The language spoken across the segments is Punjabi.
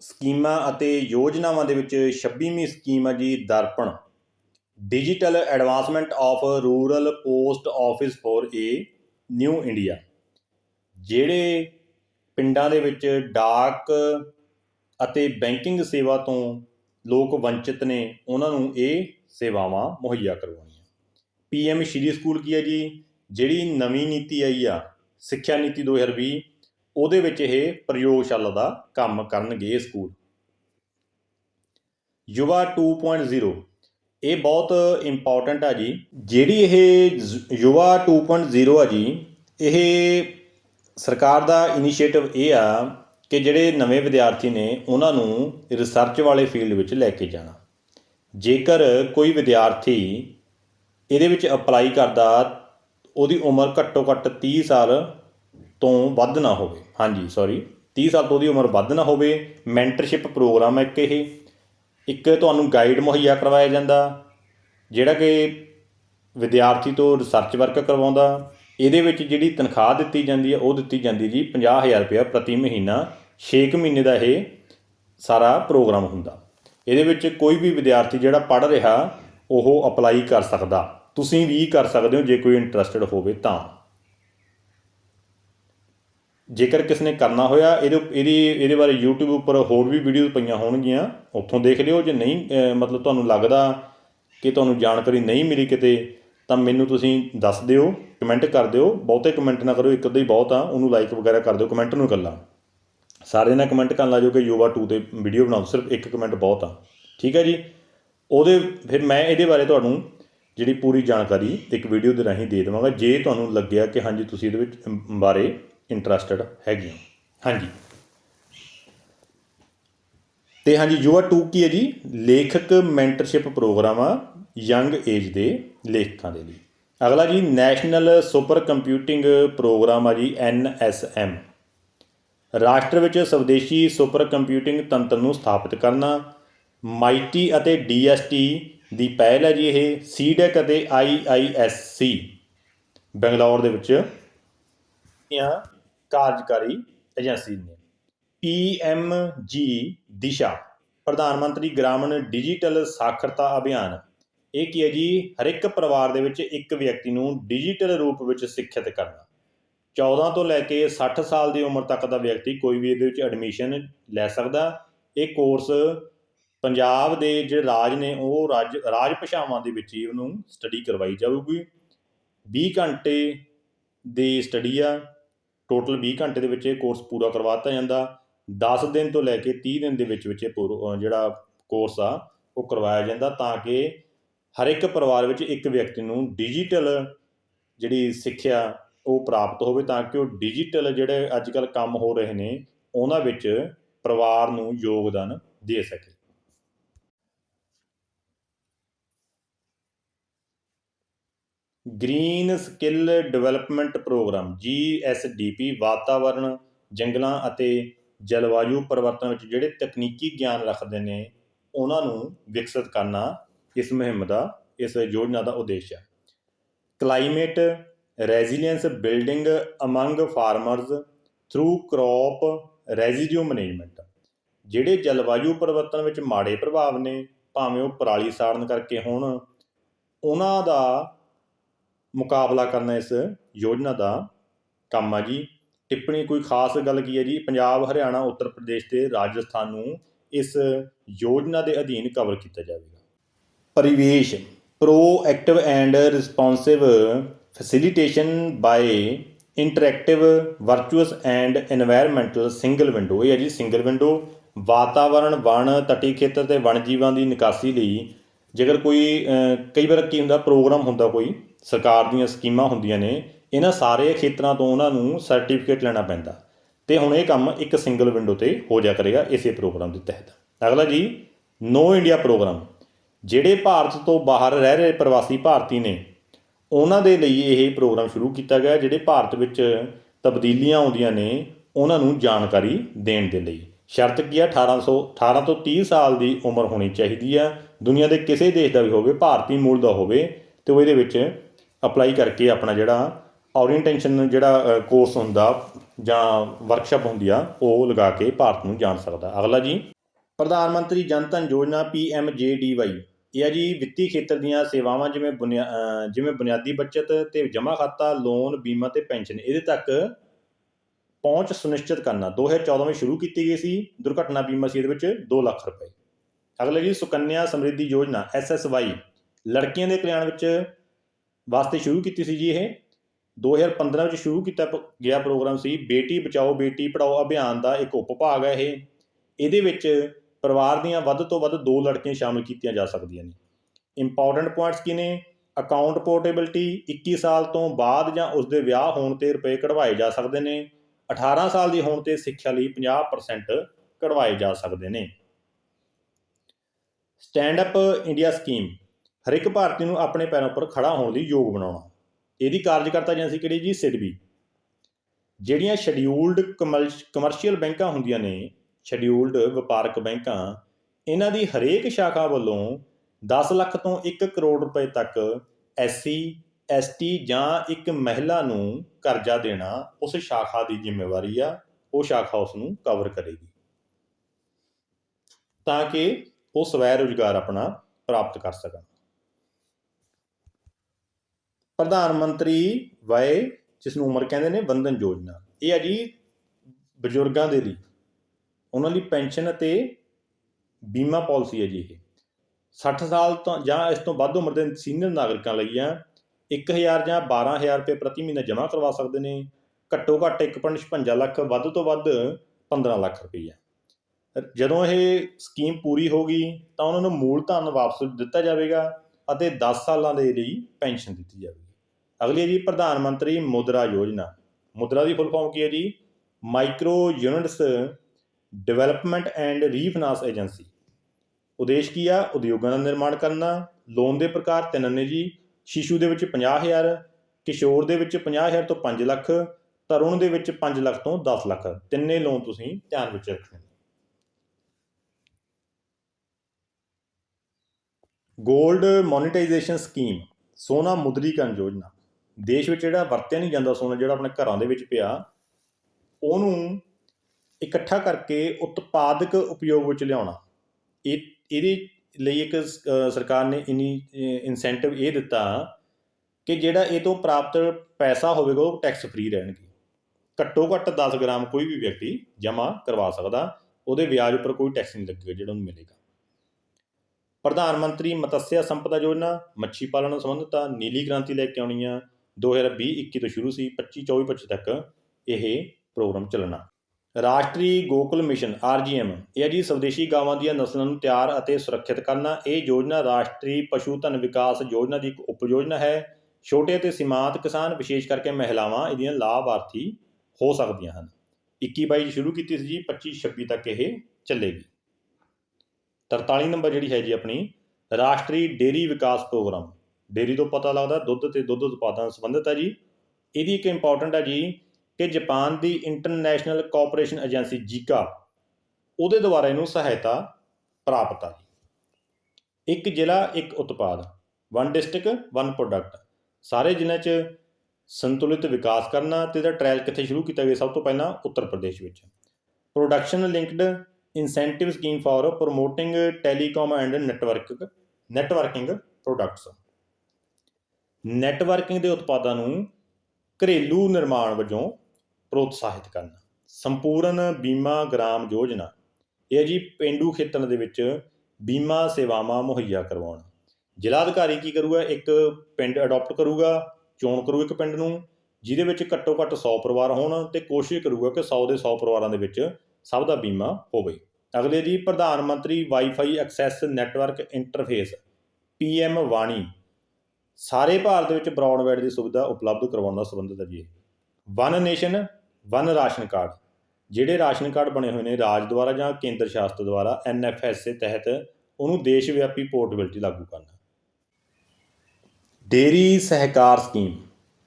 ਸਕੀਮਾਂ ਅਤੇ ਯੋਜਨਾਵਾਂ ਦੇ ਵਿੱਚ 26ਵੀਂ ਸਕੀਮ ਹੈ ਜੀ Darpan. Digital advancement of rural post office for a new India ਜਿਹੜੇ ਪਿੰਡਾਂ ਦੇ ਵਿੱਚ ਡਾਕ ਅਤੇ ਬੈਂਕਿੰਗ ਸੇਵਾ ਤੋਂ ਲੋਕ ਵੰਚਿਤ ਨੇ, ਉਹਨਾਂ ਨੂੰ ਇਹ ਸੇਵਾਵਾਂ ਮੁਹੱਈਆ ਕਰਵਾਉਣੀਆਂ। ਪੀਐਮ ਸ਼੍ਰੀ ਸਕੂਲ ਕੀ ਹੈ ਜੀ? ਜਿਹੜੀ ਨਵੀਂ ਨੀਤੀ ਆਈ ਆ, ਸਿੱਖਿਆ ਨੀਤੀ 2020 ਉਹਦੇ ਵਿੱਚ ਇਹ ਪ੍ਰਯੋਗਸ਼ਾਲਾ ਦਾ ਕੰਮ ਕਰਨਗੇ ਇਹ ਸਕੂਲ। ਯੁਵਾ 2.0 ਇਹ ਬਹੁਤ ਇੰਪੋਰਟੈਂਟ ਆ ਜੀ। ਜਿਹੜੀ ਇਹ ਜ਼- ਯੁਵਾ 2.0 ਆ ਜੀ, ਇਹ ਸਰਕਾਰ ਦਾ ਇਨੀਸ਼ੀਏਟਿਵ ਇਹ ਆ ਕਿ ਜਿਹੜੇ ਨਵੇਂ ਵਿਦਿਆਰਥੀ ਨੇ ਉਹਨਾਂ ਨੂੰ ਰਿਸਰਚ ਵਾਲੇ ਫੀਲਡ ਵਿੱਚ ਲੈ ਕੇ ਜਾਣਾ। ਜੇਕਰ ਕੋਈ ਵਿਦਿਆਰਥੀ ਇਹਦੇ ਵਿੱਚ ਅਪਲਾਈ ਕਰਦਾ, ਉਹਦੀ ਉਮਰ ਘੱਟੋ ਘੱਟ 30 ਸਾਲ ਤੋਂ ਵੱਧ ਨਾ ਹੋਵੇ। ਹਾਂਜੀ ਸੌਰੀ 30 ਸਾਲ ਤੋਂ ਉਹਦੀ ਉਮਰ ਵੱਧ ਨਾ ਹੋਵੇ। ਮੈਂਟਰਸ਼ਿਪ ਪ੍ਰੋਗਰਾਮ ਹੈ ਇੱਕ ਇਹ। ਇੱਕ ਤੁਹਾਨੂੰ ਗਾਈਡ ਮੁਹੱਈਆ ਕਰਵਾਇਆ ਜਾਂਦਾ, ਜਿਹੜਾ ਕਿ ਵਿਦਿਆਰਥੀ ਤੋਂ ਰਿਸਰਚ ਵਰਕ ਕਰਵਾਉਂਦਾ। ਇਹਦੇ ਵਿੱਚ ਜਿਹੜੀ ਤਨਖਾਹ ਦਿੱਤੀ ਜਾਂਦੀ ਹੈ ਉਹ ਦਿੱਤੀ ਜਾਂਦੀ ਜੀ 50000 ਰੁਪਏ ਪ੍ਰਤੀ ਮਹੀਨਾ। 6 ਮਹੀਨੇ ਦਾ ਇਹ ਸਾਰਾ ਪ੍ਰੋਗਰਾਮ ਹੁੰਦਾ। ਇਹਦੇ ਵਿੱਚ ਕੋਈ ਵੀ ਵਿਦਿਆਰਥੀ ਜਿਹੜਾ ਪੜ੍ਹ ਰਿਹਾ, ਉਹ ਅਪਲਾਈ ਕਰ ਸਕਦਾ। ਤੁਸੀਂ ਵੀ ਕਰ ਸਕਦੇ ਹੋ, ਜੇ ਕੋਈ ਇੰਟਰਸਟਿਡ ਹੋਵੇ ਤਾਂ। ਜੇਕਰ ਕਿਸ ਨੇ ਕਰਨਾ ਹੋਇਆ, ਇਹਦੇ ਇਹਦੀ, ਇਹਦੇ ਬਾਰੇ YouTube ਉੱਪਰ ਹੋਰ ਵੀ ਵੀਡੀਓਜ਼ ਪਈਆਂ ਹੋਣਗੀਆਂ, ਉੱਥੋਂ ਦੇਖ ਲਿਓ। ਜੇ ਨਹੀਂ ਮਤਲਬ ਤੁਹਾਨੂੰ ਲੱਗਦਾ ਕਿ ਤੁਹਾਨੂੰ ਜਾਣਕਾਰੀ ਨਹੀਂ ਮਿਲੀ ਕਿਤੇ, ਤਾਂ ਮੈਨੂੰ ਤੁਸੀਂ ਦੱਸ ਦਿਓ ਕਮੈਂਟ ਕਰ ਦਿਓ। ਬਹੁਤੇ ਕਮੈਂਟ ਨਾ ਕਰੋ ਇੱਕ ਅੱਧਾ ਹੀ ਬਹੁਤ ਆ, ਉਹਨੂੰ ਲਾਈਕ ਵਗੈਰਾ ਕਰ ਦਿਓ ਕਮੈਂਟ ਨੂੰ ਇਕੱਲਾ। ਸਾਰੇ ਨਾਲ ਕਮੈਂਟ ਕਰਨ ਲੱਜੋ ਕਿ ਯੋਗਾ 2 ਤੇ ਵੀਡੀਓ ਬਣਾਓ, ਸਿਰਫ ਇੱਕ ਕਮੈਂਟ ਬਹੁਤ ਆ। ਠੀਕ ਹੈ ਜੀ? ਉਹਦੇ, ਫਿਰ ਮੈਂ ਇਹਦੇ ਬਾਰੇ ਤੁਹਾਨੂੰ ਜਿਹੜੀ ਪੂਰੀ ਜਾਣਕਾਰੀ ਇੱਕ ਵੀਡੀਓ ਦੇ ਰਾਹੀਂ ਦੇ ਦੇਵਾਂਗਾ। ਜੇ ਤੁਹਾਨੂੰ ਲੱਗਿਆ ਕਿ ਹਾਂਜੀ, ਤੁਸੀਂ ਇਹਦੇ ਵਿੱਚ ਬਾਰੇ ਇੰਟਰਸਟਡ ਹੈਗੇ ਹੋ ਹਾਂਜੀ। ਤੇ ਹਾਂਜੀ ਯੁਵਾ 2 ਕੀ ਹੈ ਜੀ? ਲੇਖਕ ਮੈਂਟਰਸ਼ਿਪ ਪ੍ਰੋਗਰਾਮ ਆ ਯੰਗ ਏਜ ਦੇ ਲੇਖਕਾਂ ਦੇ ਲਈ। ਅਗਲਾ ਜੀ, ਨੈਸ਼ਨਲ ਸੁਪਰ ਕੰਪਿਊਟਿੰਗ ਪ੍ਰੋਗਰਾਮ ਆ ਜੀ ਐਨਐਸਐਮ ਰਾਸ਼ਟਰ ਵਿੱਚ ਸਵਦੇਸ਼ੀ ਸੁਪਰ ਕੰਪਿਊਟਿੰਗ ਤੰਤਰ ਨੂੰ ਸਥਾਪਿਤ ਕਰਨਾ। ਮਾਈਟੀ ਅਤੇ ਡੀਐਸਟੀ ਦੀ ਪਹਿਲ ਹੈ ਜੀ ਇਹ, ਸੀਡੈਕ ਅਤੇ ਆਈਆਈਐਸਸੀ ਬੰਗਲੌਰ ਦੇ ਵਿੱਚ। ਇਹ ਕਾਰਜਕਾਰੀ ਏਜੰਸੀ ਨੇ। ਪੀਐਮਜੀ ਦਿਸ਼ਾ, ਪ੍ਰਧਾਨ ਮੰਤਰੀ ਗ੍ਰਾਮੀਣ ਡਿਜੀਟਲ ਸਾਖਰਤਾ ਅਭਿਆਨ। ਇਹ ਕੀ ਹੈ ਜੀ? ਹਰ ਇੱਕ ਪਰਿਵਾਰ ਦੇ ਵਿੱਚ ਇੱਕ ਵਿਅਕਤੀ ਨੂੰ ਡਿਜੀਟਲ ਰੂਪ ਵਿੱਚ ਸਿੱਖਿਅਤ ਕਰਨਾ। 14 ਤੋਂ ਲੈ ਕੇ 60 ਸਾਲ ਦੀ ਉਮਰ ਤੱਕ ਦਾ ਵਿਅਕਤੀ ਕੋਈ ਵੀ ਇਹਦੇ ਵਿੱਚ ਐਡਮਿਸ਼ਨ ਲੈ ਸਕਦਾ। ਇਹ ਕੋਰਸ ਪੰਜਾਬ ਦੇ ਜਿਹੜੇ ਰਾਜ ਨੇ, ਉਹ ਰਾਜ ਰਾਜ ਭਾਸ਼ਾਵਾਂ ਦੇ ਵਿੱਚ ਹੀ ਉਹਨੂੰ ਸਟੱਡੀ ਕਰਵਾਈ ਜਾਊਗੀ। 20 ਘੰਟੇ ਦੀ ਸਟੱਡੀ ਆ। ਟੋਟਲ 20 ਘੰਟੇ ਦੇ ਵਿੱਚ ਇਹ ਕੋਰਸ ਪੂਰਾ ਕਰਵਾ ਦਿੱਤਾ ਜਾਂਦਾ। 10 ਦਿਨ ਤੋਂ ਲੈ ਕੇ 30 ਦਿਨ ਦੇ ਵਿੱਚ ਵਿੱਚ ਇਹ ਪੂਰਾ- ਜਿਹੜਾ ਕੋਰਸ ਆ, ਉਹ ਕਰਵਾਇਆ ਜਾਂਦਾ ਤਾਂ ਕਿ ਹਰ ਇੱਕ ਪਰਿਵਾਰ ਵਿੱਚ ਇੱਕ ਵਿਅਕਤੀ ਨੂੰ ਡਿਜੀਟਲ ਜਿਹੜੀ ਸਿੱਖਿਆ ਉਹ ਪ੍ਰਾਪਤ ਹੋਵੇ ਤਾਂ ਕਿ ਉਹ ਡਿਜੀਟਲ ਜਿਹੜੇ ਅੱਜ ਕੱਲ ਕੰਮ ਹੋ ਰਹੇ ਨੇ, ਉਹਨਾਂ ਵਿੱਚ ਪਰਿਵਾਰ ਨੂੰ ਯੋਗਦਾਨ ਦੇ ਸਕੇ। Green skill development programme GSDP ਵਾਤਾਵਰਣ, ਜੰਗਲਾਂ ਅਤੇ ਜਲਵਾਯੂ ਪਰਿਵਰਤਨ ਵਿੱਚ ਜਿਹੜੇ ਤਕਨੀਕੀ ਗਿਆਨ ਰੱਖਦੇ ਨੇ, ਉਹਨਾਂ ਨੂੰ ਵਿਕਸਿਤ ਕਰਨਾ ਇਸ ਮੁਹਿੰਮ ਦਾ, ਇਸ ਯੋਜਨਾ ਦਾ ਉਦੇਸ਼ ਹੈ। Climate resilience building among farmers through crop residue management, ਜਿਹੜੇ ਜਲਵਾਯੂ ਪਰਿਵਰਤਨ ਵਿੱਚ ਮਾੜੇ ਪ੍ਰਭਾਵ ਨੇ, ਭਾਵੇਂ ਉਹ ਪਰਾਲੀ ਸਾੜਨ ਕਰਕੇ ਹੋਣ, ਉਹਨਾਂ ਦਾ ਮੁਕਾਬਲਾ ਕਰਨਾ ਇਸ ਯੋਜਨਾ ਦਾ ਕੰਮ ਆ ਜੀ। ਟਿੱਪਣੀ ਕੋਈ ਖਾਸ ਗੱਲ ਕੀ ਹੈ ਜੀ? ਪੰਜਾਬ, ਹਰਿਆਣਾ, ਉੱਤਰ ਪ੍ਰਦੇਸ਼ ਤੇ ਰਾਜਸਥਾਨ ਨੂੰ ਇਸ ਯੋਜਨਾ ਦੇ ਅਧੀਨ ਕਵਰ ਕੀਤਾ ਜਾਵੇਗਾ। Parivesh proactive and responsive facilitation by interactive virtuous and environmental single window ਇਹ ਹੈ ਜੀ ਸਿੰਗਲ ਵਿੰਡੋ ਵਾਤਾਵਰਣ, ਵਣ, ਤਟੀ ਖੇਤਰ ਤੇ ਵਣ ਜੀਵਾਂ ਦੀ ਨਿਕਾਸੀ ਲਈ ਜੇਕਰ ਕੋਈ ਕਈ ਵਾਰ ਕੀ ਹੁੰਦਾ ਪ੍ਰੋਗਰਾਮ ਹੁੰਦਾ ਕੋਈ ਸਰਕਾਰ ਦੀਆਂ ਸਕੀਮਾਂ ਹੁੰਦੀਆਂ ਨੇ, ਇਹਨਾਂ ਸਾਰੇ ਖੇਤਰਾਂ ਤੋਂ ਉਹਨਾਂ ਨੂੰ ਸਰਟੀਫਿਕੇਟ ਲੈਣਾ ਪੈਂਦਾ। ਤੇ ਹੁਣ ਇਹ ਕੰਮ ਇੱਕ ਸਿੰਗਲ ਵਿੰਡੋ ਤੇ ਹੋ ਜਾ ਕਰੇਗਾ ਇਸੇ ਪ੍ਰੋਗਰਾਮ ਦੇ ਤਹਿਤ। ਅਗਲਾ ਜੀ ਨੋ ਇੰਡੀਆ ਪ੍ਰੋਗਰਾਮ ਜਿਹੜੇ ਭਾਰਤ ਤੋਂ ਬਾਹਰ ਰਹਿ ਰਹੇ ਪ੍ਰਵਾਸੀ ਭਾਰਤੀ ਨੇ, ਉਹਨਾਂ ਦੇ ਲਈ ਇਹ ਪ੍ਰੋਗਰਾਮ ਸ਼ੁਰੂ ਕੀਤਾ ਗਿਆ, ਜਿਹੜੇ ਭਾਰਤ ਵਿੱਚ ਤਬਦੀਲੀਆਂ ਆਉਂਦੀਆਂ ਨੇ, ਉਹਨਾਂ ਨੂੰ ਜਾਣਕਾਰੀ ਦੇਣ ਦੇ ਲਈ। ਸ਼ਰਤ ਕੀ ਹੈ 1800 18 ਤੋਂ 30 ਸਾਲ ਦੀ ਉਮਰ ਹੋਣੀ ਚਾਹੀਦੀ ਆ। ਦੁਨੀਆ ਦੇ ਕਿਸੇ ਦੇਸ਼ ਦਾ ਵੀ ਹੋਵੇ, ਭਾਰਤੀ ਮੂਲ ਦਾ ਹੋਵੇ, ਤੇ ਉਹ ਇਹਦੇ ਵਿੱਚ ਅਪਲਾਈ ਕਰਕੇ ਆਪਣਾ ਜਿਹੜਾ ਓਰੀਐਂਟੇਸ਼ਨ ਜਿਹੜਾ ਕੋਰਸ ਹੁੰਦਾ ਜਾਂ ਵਰਕਸ਼ਾਪ ਹੁੰਦੀ ਆ, ਉਹ ਲਗਾ ਕੇ ਭਾਰਤ ਨੂੰ ਜਾਣ ਸਕਦਾ। ਅਗਲਾ ਜੀ। ਪ੍ਰਧਾਨ ਮੰਤਰੀ ਜਨ ਧਨ ਯੋਜਨਾ ਪੀਐਮਜੇਡੀਵਾਈ ਇਹ ਆ ਜੀ, ਵਿੱਤੀ ਖੇਤਰ ਦੀਆਂ ਸੇਵਾਵਾਂ ਜਿਵੇਂ ਬੁਨਿਆ ਜਿਵੇਂ ਬੁਨਿਆਦੀ ਬਚਤ ਤੇ ਜਮ੍ਹਾਂ ਖਾਤਾ ਲੋਨ ਬੀਮਾ ਤੇ ਪੈਨਸ਼ਨ। ਇਹਦੇ ਤੱਕ ਪਹੁੰਚ ਸੁਨਿਸ਼ਚਿਤ ਕਰਨਾ। 2014 ਵਿੱਚ ਸ਼ੁਰੂ ਕੀਤੀ ਗਈ ਸੀ। ਦੁਰਘਟਨਾ ਬੀਮਾ ਸੀ ਇਹਦੇ ਵਿੱਚ 2 ਲੱਖ ਰੁਪਏ। ਅਗਲਾ ਜੀ, ਸੁਕੰਨਿਆ ਸਮਰਿੱਧੀ ਯੋਜਨਾ ਐਸਐਸਵਾਈ ਲੜਕੀਆਂ ਦੇ ਕਲਿਆਣ ਵਿੱਚ ਵਾਸਤੇ ਸ਼ੁਰੂ ਕੀਤੀ ਸੀ ਜੀ ਇਹ। 2015 ਵਿੱਚ ਸ਼ੁਰੂ ਕੀਤਾ ਪ- ਗਿਆ ਪ੍ਰੋਗਰਾਮ ਸੀ, ਬੇਟੀ ਬਚਾਓ, ਬੇਟੀ ਪੜਾਓ ਅਭਿਆਨ ਦਾ ਇੱਕ ਉਪਭਾਗ ਹੈ ਇਹ। ਇਹਦੇ ਵਿੱਚ ਪਰਿਵਾਰ ਦੀਆਂ ਵੱਧ ਤੋਂ ਵੱਧ ਦੋ ਲੜਕੀਆਂ ਸ਼ਾਮਲ ਕੀਤੀਆਂ ਜਾ ਸਕਦੀਆਂ ਨੇ। ਇੰਪੋਰਟੈਂਟ ਪੁਆਇੰਟਸ ਕੀ ਨੇ ਅਕਾਊਂਟ ਪੋਰਟੇਬਿਲਟੀ 21 ਸਾਲ ਤੋਂ ਬਾਅਦ ਜਾਂ ਉਸ ਦੇ ਵਿਆਹ ਹੋਣ ਤੇ ਰੁਪਏ ਕਢਵਾਏ ਜਾ ਸਕਦੇ ਨੇ। 18 ਸਾਲ ਦੀ ਹੋਣ ਤੇ ਸਿੱਖਿਆ ਲਈ 50% ਕਢਵਾਏ ਜਾ ਸਕਦੇ ਨੇ। ਸਟੈਂਡ ਅਪ ਇੰਡੀਆ ਸਕੀਮ ਹਰ ਇੱਕ ਭਾਰਤੀ ਨੂੰ ਆਪਣੇ ਪੈਰਾਂ ਉੱਪਰ ਖੜਾ ਹੋਣ ਲਈ ਯੋਗ ਬਣਾਉਣਾ। ਇਹਦੀ ਕਾਰਜਕਰਤਾ ਏਜੰਸੀ ਕਿਹੜੀ ਜੀ? ਸਿਡਬੀ ਜਿਹੜੀਆਂ ਸ਼ੈਡਿਊਲਡ ਕਮਰਸ਼ੀਅਲ ਬੈਂਕਾਂ ਹੁੰਦੀਆਂ ਨੇ ਸ਼ੈਡਿਊਲਡ ਵਪਾਰਕ ਬੈਂਕਾਂ, ਇਹਨਾਂ ਦੀ ਹਰੇਕ ਸ਼ਾਖਾ ਵੱਲੋਂ 10 ਲੱਖ ਤੋਂ 1 ਕਰੋੜ ਰੁਪਏ ਤੱਕ ਐਸਸੀ ਐਸਟੀ ਜਾਂ ਇੱਕ ਮਹਿਲਾ ਨੂੰ ਕਰਜ਼ਾ ਦੇਣਾ ਉਸ ਸ਼ਾਖਾ ਦੀ ਜ਼ਿੰਮੇਵਾਰੀ ਆ, ਉਹ ਸ਼ਾਖਾ ਉਸ ਨੂੰ ਕਵਰ ਕਰੇਗੀ। ਤਾਂ ਕਿ ਉਹ ਸਵੈ ਰੋਜ਼ਗਾਰ ਆਪਣਾ ਪ੍ਰਾਪਤ ਕਰ ਸਕਣ। ਪ੍ਰਧਾਨ ਮੰਤਰੀ ਵਏ, ਜਿਸ ਨੂੰ ਉਮਰ ਕਹਿੰਦੇ ਨੇ ਬੰਧਨ ਯੋਜਨਾ। ਇਹ ਹੈ ਜੀ ਬਜ਼ੁਰਗਾਂ ਦੇ ਲਈ। ਉਹਨਾਂ ਲਈ ਪੈਨਸ਼ਨ ਅਤੇ ਬੀਮਾ ਪਾਲਿਸੀ ਹੈ ਜੀ ਇਹ। 60 ਸਾਲ ਤੋਂ ਜਾਂ ਇਸ ਤੋਂ ਵੱਧ ਉਮਰ ਦੇ ਸੀਨੀਅਰ ਨਾਗਰਿਕਾਂ ਲਈ ਆ 1000 ਜਾਂ 12000 ਰੁਪਏ ਪ੍ਰਤੀ ਮਹੀਨਾ ਜਮ੍ਹਾਂ ਕਰਵਾ ਸਕਦੇ ਨੇ। ਘੱਟੋ ਘੱਟ 1.56 ਲੱਖ, ਵੱਧ ਤੋਂ ਵੱਧ 15 ਲੱਖ ਰੁਪਈਆ ਜਦੋਂ ਇਹ ਸਕੀਮ ਪੂਰੀ ਹੋ ਗਈ, ਤਾਂ ਉਹਨਾਂ ਨੂੰ ਮੂਲ ਧਨ ਵਾਪਸ ਦਿੱਤਾ ਜਾਵੇਗਾ ਅਤੇ 10 ਸਾਲਾਂ ਦੇ ਲਈ ਪੈਨਸ਼ਨ ਦਿੱਤੀ ਜਾਵੇਗੀ। ਅਗਲੀ ਹੈ ਜੀ ਪ੍ਰਧਾਨ ਮੰਤਰੀ ਮੁਦਰਾ ਯੋਜਨਾ। ਮੁਦਰਾ ਦੀ ਫੁੱਲ ਫਾਰਮ ਕੀ ਹੈ ਜੀ? Micro units development and refinance agency ਉਦੇਸ਼ ਕੀ ਆ? ਉਦਯੋਗਾਂ ਦਾ ਨਿਰਮਾਣ ਕਰਨਾ। ਲੋਨ ਦੇ ਪ੍ਰਕਾਰ ਤਿੰਨ ਨੇ ਜੀ। ਸ਼ਿਸ਼ੂ ਦੇ ਵਿੱਚ 50000 ਕਿਸ਼ੋਰ ਦੇ ਵਿੱਚ 50000 ਤੋਂ 5 ਲੱਖ, ਤਰੁਣ ਦੇ ਵਿੱਚ 5 ਲੱਖ ਤੋਂ 10 ਲੱਖ। ਤਿੰਨੇ ਲੋਨ ਤੁਸੀਂ ਧਿਆਨ ਵਿੱਚ ਰੱਖਣੇ ਗੋਲਡ ਮੋਨੇਟਾਈਜੇਸ਼ਨ ਸਕੀਮ ਸੋਨਾ ਮੁਦਰੀਕਰਨ ਯੋਜਨਾ। ਦੇਸ਼ ਵਿੱਚ ਜਿਹੜਾ ਵਰਤਿਆ ਨਹੀਂ ਜਾਂਦਾ ਸੋਨਾ, ਜਿਹੜਾ ਆਪਣੇ ਘਰਾਂ ਦੇ ਵਿੱਚ ਪਿਆ, ਉਹਨੂੰ ਇਕੱਠਾ ਕਰਕੇ ਉਤਪਾਦਕ ਉਪਯੋਗ ਵਿੱਚ ਲਿਆਉਣਾ। ਇਹ, ਇਹਦੇ ਲਈ ਇੱਕ ਸਰਕਾਰ ਨੇ ਇਨੀ ਇਨਸੈਂਟਿਵ ਇਹ ਦਿੱਤਾ ਕਿ ਜਿਹੜਾ ਇਹ ਤੋਂ ਪ੍ਰਾਪਤ ਪੈਸਾ ਹੋਵੇਗਾ, ਉਹ ਟੈਕਸ ਫ੍ਰੀ ਰਹਿਣਗੇ। ਘੱਟੋ ਘੱਟ 10 ਗ੍ਰਾਮ ਕੋਈ ਵੀ ਵਿਅਕਤੀ ਜਮ੍ਹਾਂ ਕਰਵਾ ਸਕਦਾ, ਉਹਦੇ ਵਿਆਜ ਉੱਪਰ ਕੋਈ ਟੈਕਸ ਨਹੀਂ ਲੱਗੇਗਾ, ਜਿਹੜਾ ਉਹਨੂੰ ਮਿਲੇਗਾ। ਪ੍ਰਧਾਨ ਮੰਤਰੀ ਮਤਸਿਆ ਸੰਪਦਾ ਯੋਜਨਾ, ਮੱਛੀ ਪਾਲਣ ਨਾਲ ਸੰਬੰਧਿਤ ਨੀਲੀ ਕ੍ਰਾਂਤੀ ਲੈ ਕੇ ਆਉਣੀ ਆ 2020-21 ਤੋਂ ਸ਼ੁਰੂ ਸੀ 25-24-25 ਤੱਕ ਇਹ ਪ੍ਰੋਗਰਾਮ ਚੱਲਣਾ। ਰਾਸ਼ਟਰੀ ਗੋਕੁਲ ਮਿਸ਼ਨ ਆਰਜੀਐਮ ਇਹ ਹੈ ਜੀ ਸਵਦੇਸ਼ੀ ਗਾਵਾਂ ਦੀਆਂ ਨਸਲਾਂ ਨੂੰ ਤਿਆਰ ਅਤੇ ਸੁਰੱਖਿਅਤ ਕਰਨਾ। ਇਹ ਯੋਜਨਾ ਰਾਸ਼ਟਰੀ ਪਸ਼ੂ ਧਨ ਵਿਕਾਸ ਯੋਜਨਾ ਦੀ ਇੱਕ ਉਪ ਯੋਜਨਾ ਹੈ। ਛੋਟੇ ਅਤੇ ਸੀਮਾਂਤ ਕਿਸਾਨ, ਵਿਸ਼ੇਸ਼ ਕਰਕੇ ਮਹਿਲਾਵਾਂ, ਇਹਦੀਆਂ ਲਾਭਾਰਥੀ ਹੋ ਸਕਦੀਆਂ ਹਨ। 21-22 ਸ਼ੁਰੂ ਕੀਤੀ ਸੀ ਜੀ 25-26 ਤੱਕ ਇਹ ਚੱਲੇਗੀ। 43 ਨੰਬਰ ਜਿਹੜੀ ਹੈ ਜੀ ਆਪਣੀ, ਰਾਸ਼ਟਰੀ ਡੇਰੀ ਵਿਕਾਸ ਪ੍ਰੋਗਰਾਮ। ਡੇਰੀ ਤੋਂ ਪਤਾ ਲੱਗਦਾ, ਦੁੱਧ ਤੇ ਦੁੱਧ ਉਤਪਾਦਾਂ ਨਾਲ ਸੰਬੰਧਿਤ ਹੈ ਜੀ। ਇਹਦੀ ਇੱਕ ਇੰਪੋਰਟੈਂਟ ਹੈ ਜੀ ਕਿ ਜਾਪਾਨ ਦੀ ਇੰਟਰਨੈਸ਼ਨਲ ਕੋਆਪਰੇਸ਼ਨ ਏਜੰਸੀ ਜੀਕਾ, ਉਹਦੇ ਦੁਆਰਾ ਇਹਨੂੰ ਸਹਾਇਤਾ ਪ੍ਰਾਪਤ ਆ ਜੀ। ਇੱਕ ਜ਼ਿਲ੍ਹਾ, ਇੱਕ ਉਤਪਾਦ ਵਨ ਡਿਸਟ੍ਰਿਕਟ ਵਨ ਪ੍ਰੋਡਕਟ ਸਾਰੇ ਜ਼ਿਲ੍ਹਿਆਂ 'ਚ ਸੰਤੁਲਿਤ ਵਿਕਾਸ ਕਰਨਾ ਤੇ ਇਹਦਾ ਟ੍ਰਾਇਲ ਕਿੱਥੇ ਸ਼ੁਰੂ ਕੀਤਾ ਗਿਆ ਸਭ ਤੋਂ ਪਹਿਲਾਂ ਉੱਤਰ ਪ੍ਰਦੇਸ਼ ਵਿੱਚ। Production linked incentive scheme for promoting telecom and network networking products networking ਦੇ ਉਤਪਾਦਾਂ ਨੂੰ ਘਰੇਲੂ ਨਿਰਮਾਣ ਵਜੋਂ ਪ੍ਰੋਤਸਾਹਿਤ ਕਰਨਾ। ਸੰਪੂਰਨ ਬੀਮਾ ਗ੍ਰਾਮ ਯੋਜਨਾ। ਇਹ ਹੈ ਜੀ ਪਿੰਡੂ ਖੇਤਰਾਂ ਦੇ ਵਿੱਚ ਬੀਮਾ ਸੇਵਾਵਾਂ ਮੁਹੱਈਆ ਕਰਵਾਉਣਾ। ਜ਼ਿਲ੍ਹਾ ਅਧਿਕਾਰੀ ਕੀ ਕਰੂਗਾ? ਇੱਕ ਪਿੰਡ ਅਡਾਪਟ ਕਰੂਗਾ, ਚੋਣ ਕਰੂ ਇੱਕ ਪਿੰਡ ਨੂੰ, ਜਿਹਦੇ ਵਿੱਚ ਘੱਟੋ ਘੱਟ 100 ਪਰਿਵਾਰ ਹੋਣ ਤੇ ਕੋਸ਼ਿਸ਼ ਕਰੂਗਾ ਕਿ 100 ਦੇ 100 ਪਰਿਵਾਰਾਂ ਦੇ ਵਿੱਚ ਸਭ ਦਾ ਬੀਮਾ ਹੋਵੇ। ਅਗਲੇ ਜੀ Pradhan Mantri wifi access network interface PM ਵਾਣੀ। ਸਾਰੇ ਭਾਰਤ ਵਿੱਚ ਬ੍ਰੌਡਬੈਂਡ ਦੀ ਸੁਵਿਧਾ ਉਪਲਬਧ ਕਰਵਾਉਣ ਦਾ ਸੰਬੰਧਿਤ ਹੈ ਜੀ one nation one ration card. ਜਿਹੜੇ ਰਾਸ਼ਨ ਕਾਰਡ ਬਣੇ ਹੋਏ ਨੇ ਰਾਜ ਦੁਆਰਾ ਜਾਂ ਕੇਂਦਰ ਸ਼ਾਸਤ ਦੁਆਰਾ ਐਨਐਫਐਸਏ ਤਹਿਤ, ਉਹਨੂੰ ਦੇਸ਼ ਵਿਆਪੀ ਪੋਰਟੇਬਿਲਟੀ ਲਾਗੂ ਕਰਨਾ। ਡੇਰੀ ਸਹਿਕਾਰ ਸਕੀਮ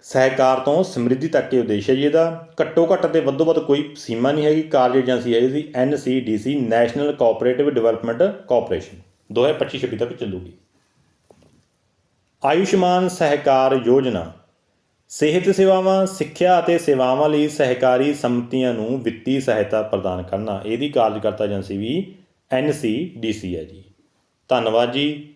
ਸਹਿਕਾਰ ਤੋਂ ਸਮਰਿੱਧੀ ਤੱਕ ਇਹ ਉਦੇਸ਼ ਹੈ ਜੀ ਇਹਦਾ। ਘੱਟੋ ਘੱਟ ਤੇ ਵੱਧੋ ਵੱਧ ਕੋਈ ਸੀਮਾ ਨਹੀਂ ਹੈਗੀ। ਕਾਰਜ ਏਜੰਸੀ ਹੈ ਇਹਦੀ NCDC national cooperative development corporation 2025-26 ਤੱਕ ਚੱਲੂਗੀ। ਆਯੁਸ਼ਮਾਨ ਸਹਿਕਾਰ ਯੋਜਨਾ। ਸਿਹਤ ਸੇਵਾਵਾਂ, ਸਿੱਖਿਆ ਅਤੇ ਸੇਵਾਵਾਂ ਲਈ ਸਹਿਕਾਰੀ ਸੰਮਤੀਆਂ ਨੂੰ ਵਿੱਤੀ ਸਹਾਇਤਾ ਪ੍ਰਦਾਨ ਕਰਨਾ। ਇਹਦੀ ਕਾਰਜਕਰਤਾ ਏਜੰਸੀ ਵੀ ਐਨ ਸੀ ਡੀ ਸੀ ਹੈ ਜੀ। ਧੰਨਵਾਦ ਜੀ।